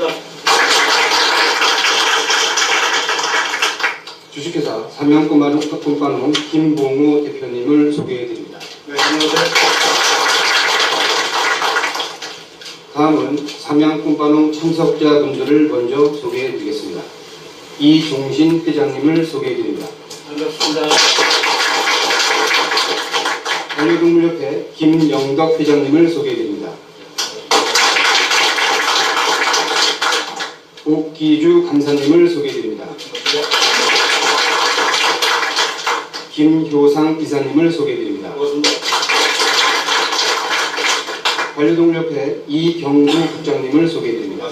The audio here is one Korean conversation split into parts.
반갑습니다. 주식회사 삼양꿈빠농 김봉우 대표님을 소개해드립니다. 네. 다음은 삼양꿈빠농 참석자분들을 먼저 소개해드리겠습니다. 이종신 회장님을 소개해드립니다. 반갑습니다. 반려동물협회 김영덕 회장님을 소개해드립니다. 옥기주 감사님을 소개해드립니다. 김효상 이사님을 소개해드립니다. 반려동물협회 이경구 국장님을 소개해드립니다.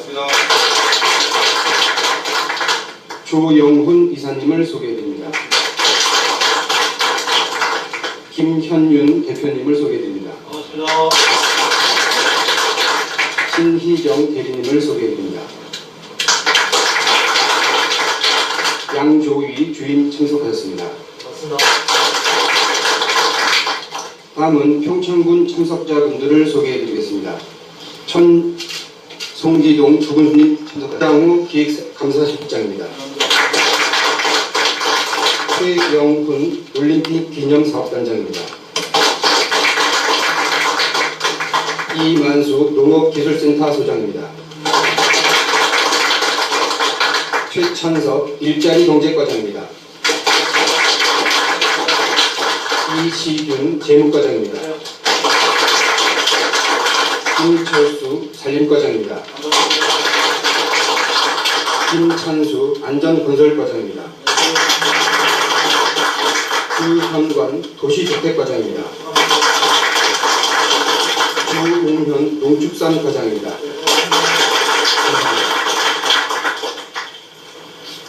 조영훈 이사님을 소개해드립니다. 김현윤 대표님을 소개해드립니다. 신희정 대리님을 소개해드립니다. 양조위 주임 참석하셨습니다. 반갑습니다. 다음은 평창군 참석자분들을 소개해드리겠습니다. 천 송기동 부군수님 참석장후 기획감사실장입니다. 최영훈 올림픽 기념사업단장입니다. 이만수 농업기술센터 소장입니다. 최찬석 일자리 경제과장입니다. 이시균 재무과장입니다. 김철수 산림과장입니다. 김찬수 안전건설과장입니다. 주현관 도시주택과장입니다. 주용현 농축산과장입니다.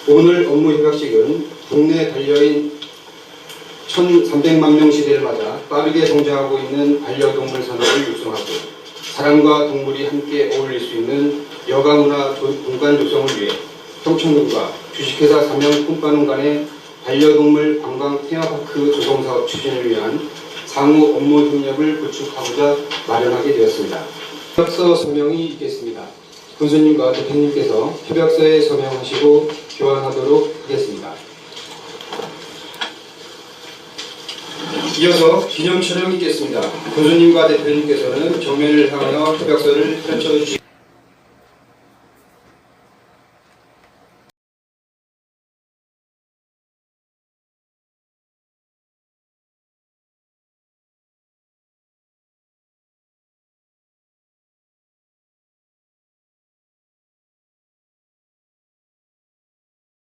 오늘 업무 협약식은 국내 반려인 1,300만 명 시대를 맞아 빠르게 성장하고 있는 반려동물 산업을 육성하고 사람과 동물이 함께 어울릴 수 있는 여가문화 조- 공간 조성을 위해 평창군과 주식회사 삼양 꿈빠농 간의 반려동물 관광 테마파크 조성 사업 추진을 위한 상호 업무 협력을 구축하고자 마련하게 되었습니다. 협약서 서명이 있겠습니다. 군수님과 대표님께서 협약서에 서명하시고 교환하도록 하겠습니다. 이어서 기념 촬영이 있겠습니다. 군수님과 대표님께서는 정면을 향하여 협약서를 펼쳐주시